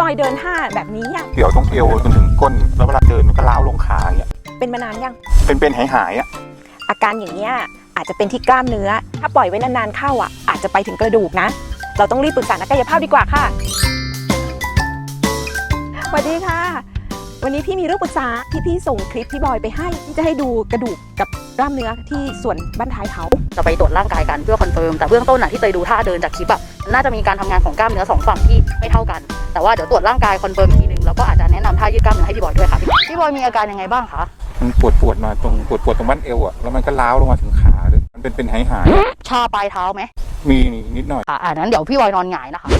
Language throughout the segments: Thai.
บอยเดินท่าแบบนี้อะเกี่ยวตรงเอวจนถึงก้น แล้วเวลาเดินมันก็ล้าวลงขาอย่างเงี้ยเป็นมานานยัง เป็นเป็นหายหายๆอะอาการอย่างเนี้ยอาจจะเป็นที่กล้ามเนื้อ ถ้าปล่อยไว้นานๆเข้าอะอาจจะไปถึงกระดูกนะ เราต้องรีบปรึกษานักกายภาพดีกว่าค่ะสวัสดีค่ะ วันนี้พี่มีเรื่องปรึกษาที่พี่ส่งคลิปพี่บอยไปให้ที่จะให้ดูกระดูกกับกล้ามเนื้อที่ส่วนบั้นท้ายเขา จะไปตรวจร่างกายกันเพื่อคอนเฟิร์มแต่เบื้องต้นน่ะที่เตยดูท่าเดินจากคลิปอะ น่าจะมีการทำงานของกล้ามเนื้อสองฝั่งที่ไม่เท่ากัน แต่ว่าเดี๋ยวตรวจร่างกายคอนเฟิร์มอีกทีหนึงแล้วก็อาจจะแนะนำท่ายืดกล้ามเนื้อให้พี่บอยด้วยค่ะพี่พี่บอยมีอาการยังไงบ้างคะมันปวดปวดๆมาตรงปวดปวดๆตรงบั้นเอวอะแล้วมันก็ล้าวลงมาถึงขาเลยมันเป็นเป็นหายหายๆอะชาปลายเท้าไหมมีนิดหน่อยอะอ่านั้นเดี๋ยวพี่บอยนอนหงายนะคะ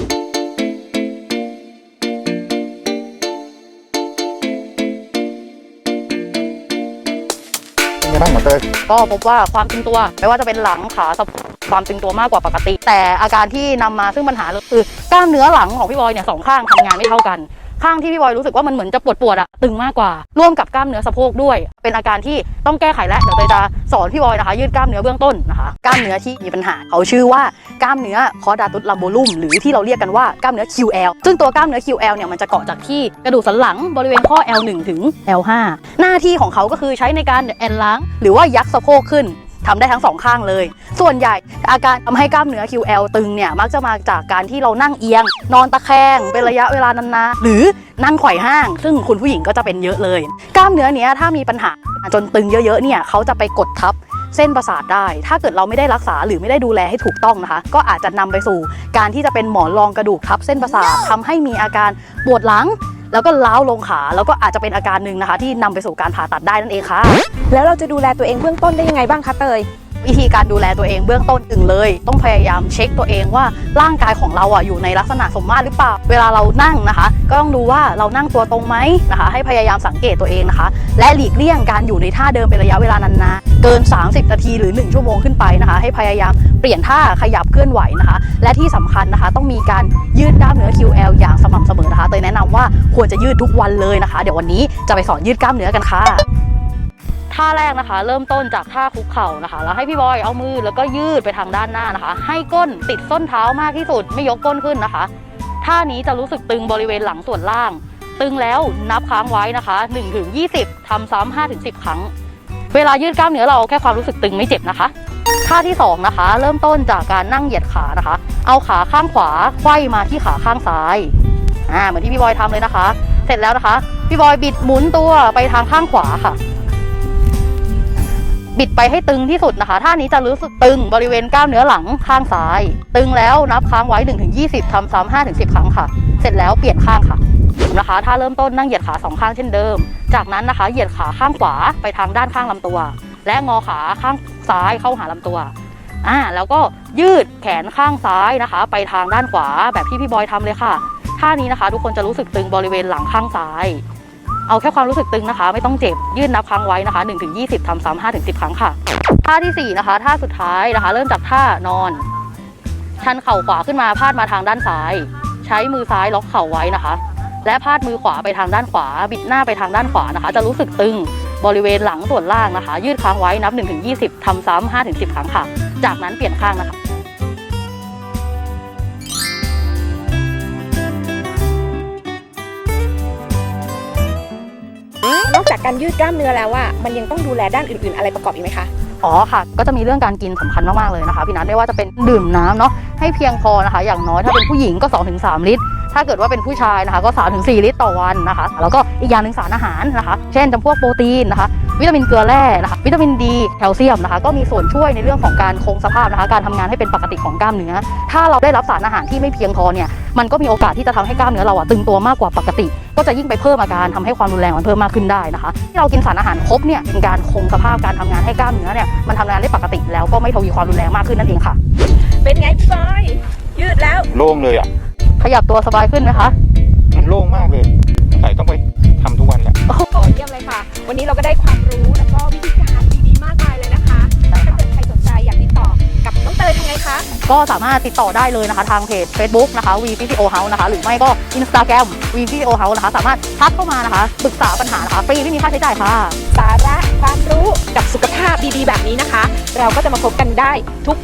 เป็นไงบ้างหมอเตยก็พบว่าความตึงตัว ไม่ว่าจะเป็นหลังขาสะโพก ความตึงตัวมากกว่าปกติ แต่อาการที่นำมาซึ่งปัญหาคือกล้ามเนื้อหลังของพี่บอยเนี่ยสองข้างทำงานไม่เท่ากันข้างที่พี่บอยรู้สึกว่ามันเหมือนจะปวดปวดอะตึงมากกว่า ร่วมกับกล้ามเนื้อสะโพกด้วย เป็นอาการที่ต้องแก้ไขและเดี๋ยวเตยจะสอนพี่บอยนะคะ ยืดกล้ามเนื้อเบื้องต้นนะคะกล้ามเนื้อที่มีปัญหาเขาชื่อว่ากล้ามเนื้อคอดาตุสลัมโบลุมหรือที่เราเรียกกันว่ากล้ามเนื้อ QL ซึ่งตัวกล้ามเนื้อ QL เนี่ยมันจะเกาะจากที่กระดูกสันหลังบริเวณข้อ L1 ถึง L5 หน้าที่ของเขาก็คือใช้ในการแอนล้าง หรือว่ายักสะโพกขึ้น ทำได้ทั้งสองข้างเลย ส่วนใหญ่อาการทำให้กล้ามเนื้อ QL ตึงเนี่ยมักจะมาจากการที่เรานั่งเอียง นอนตะแคงเป็นระยะเวลานานๆหรือนั่งไขว่ห้าง ซึ่งคุณผู้หญิงก็จะเป็นเยอะเลย กล้ามเนื้อเนี้ยถ้ามีปัญหาจนตึงเยอะๆเนี่ยเขาจะไปกดทับเส้นประสาทได้ ถ้าเกิดเราไม่ได้รักษาหรือไม่ได้ดูแลให้ถูกต้องนะคะ ก็อาจจะนำไปสู่ การที่จะเป็นหมอนรองกระดูกทับเส้นประสาททำให้มีอาการปวดหลัง แล้วก็ล้าวลงขาแล้วก็อาจจะเป็นอาการหนึ่งนะคะ ที่นำไปสู่การผ่าตัดได้นั่นเองค่ะ แล้วเราจะดูแลตัวเองเบื้องต้นได้ยังไงบ้างคะเตยวิธีการดูแลตัวเองเบื้องต้นหนึ่งเลย ต้องพยายามเช็คตัวเองว่าร่างกายของเราอะอยู่ในลักษณะสมมาตรหรือเปล่า เวลาเรานั่งนะคะ ก็ต้องดูว่าเรานั่งตัวตรงไหมนะคะ ให้พยายามสังเกตตัวเองนะคะ และหลีกเลี่ยงการอยู่ในท่าเดิมเป็นระยะเวลานานๆเกิน 30 นาทีหรือ 1 ชั่วโมงขึ้นไปนะคะ ให้พยายามเปลี่ยนท่าขยับเคลื่อนไหวนะคะ และที่สำคัญนะคะ ต้องมีการยืดกล้ามเนื้อ QL อย่างสม่ำเสมอนะคะเตยแนะนำ ว่าควรจะยืดทุกวันเลยนะคะ เดี๋ยววันนี้จะไปสอนยืดกล้ามเนื้อกันค่ะท่าแรกนะคะ เริ่มต้นจากท่าคุกเข่านะคะ แล้วให้พี่บอยเอามือแล้วก็ยืดไปทางด้านหน้านะคะ ให้ก้นติดส้นเท้ามากที่สุดไม่ยกก้นขึ้นนะคะท่านี้จะรู้สึกตึงบริเวณหลังส่วนล่าง ตึงแล้วนับค้างไว้นะคะ1ถึง20ทำซ้ำ5ถึง10ครั้ง เวลายืดกล้ามเนื้อเราแค่ความรู้สึกตึงไม่เจ็บนะคะท่าที่สองนะคะ เริ่มต้นจากการนั่งเหยียดขานะคะ เอาขาข้างขวาไขว้มาที่ขาข้างซ้าย อ่าเหมือนที่พี่บอยทำเลยนะคะ เสร็จแล้วนะคะ พี่บอยบิดหมุนตัวไปทางข้างขวาค่ะ บิดไปให้ตึงที่สุดนะคะ ท่านี้จะรู้สึกตึงบริเวณกล้ามเนื้อหลังข้างซ้าย ตึงแล้วนับค้างไว้ 1-20ถึง20ทำซ้ำ5ถึง10ครั้งค่ะ เสร็จแล้วเปลี่ยนข้างค่ะนะคะถ้าเริ่มต้นนั่งเหยียดขาสองข้างเช่นเดิม จากนั้นนะคะ เหยียดขาข้างขวาไปทางด้านข้างลำตัว และงอขาข้างซ้ายเข้าหาลำตัวอ่าแล้วก็ยืดแขนข้างซ้ายนะคะ ไปทางด้านขวาแบบที่พี่บอยทำเลยค่ะ ท่านี้นะคะ ทุกคนจะรู้สึกตึงบริเวณหลังข้างซ้าย เอาแค่ความรู้สึกตึงนะคะ ไม่ต้องเจ็บยืดนับครั้งไว้นะคะ 1-20ถึง20ทำซ้ำ5ถึง10 ครั้งค่ะ ท่าที่ 4 นะคะ ท่าสุดท้ายนะคะ เริ่มจากท่านอน ชันเข่าขวาขึ้นมาพาดมาทางด้านซ้าย ใช้มือซ้ายล็อกเข่าไว้นะคะ และพาดมือขวาไปทางด้านขวา บิดหน้าไปทางด้านขวานะคะ จะรู้สึกตึงบริเวณหลังส่วนล่างนะคะ ยืดค้างไว้นับ1ถึง20ทำซ้ำ5ถึง10 ครั้งค่ะ จากนั้นเปลี่ยนข้างนะคะ อกจากการยืดกล้ามเนื้อแล้วอะมันยังต้องดูแลด้านอื่นๆ อะไรประกอบอีกไหมคะ อ๋อค่ะ ก็จะมีเรื่องการกินสำคัญมากๆเลยนะคะพี่นัทไม่ว่าจะเป็นดื่มน้ำเนาะให้เพียงพอนะคะ อย่างน้อยถ้าเป็นผู้หญิงก็ 2-3 ลิตร ถ้าเกิดว่าเป็นผู้ชายนะคะ ก็ 3-4 ลิตรต่อวันนะคะ แล้วก็อีกอย่างหนึ่งสารอาหารนะคะ เช่นจำพวกโปรตีนนะคะ วิตามินเกลือแร่นะคะ วิตามินดีแคลเซียมนะคะ ก็มีส่วนช่วยในเรื่องของการคงสภาพนะคะ การทำงานให้เป็นปกติของกล้ามเนื้อ ถ้าเราได้รับสารอาหารที่ไม่เพียงพอเนี่ยมันก็มีโอกาสที่จะทำให้กล้ามเนื้อเราอะตึงตัวมากกว่าปกติ ก็จะยิ่งไปเพิ่มอาการทำให้ความรุนแรงมันเพิ่มมากขึ้นได้นะคะที่เรากินสารอาหารครบเนี่ยเป็นการคงสภาพการทำงานให้กล้ามเนื้อเนี่ยมันทำงานได้ปกติแล้วก็ไม่ทวีความรุนแรงมากขึ้นนั่นเองค่ะ เป็นไงพี่บอยยืดแล้วโล่งเลยอะขยับตัวสบายขึ้นไหมคะ ก็สามารถติดต่อได้เลยนะคะทางเพจ Facebook นะคะ v p t o House นะคะ หรือไม่ก็ Instagram v p t o House นะคะ สามารถทักเข้ามานะคะปรึกษาปัญหานะคะฟรีไม่มีค่าใช้จ่ายค่ะ สาระความรู้กับสุขภาพดีๆ แบบนี้นะคะ เราก็จะมาพบกันได้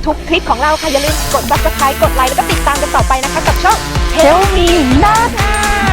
ทุกๆ คลิปของเราค่ะอย่าลืมกด subscribe กดไลค์แล้วก็ติดตามกันต่อไปนะคะกับช่อง Tell Me now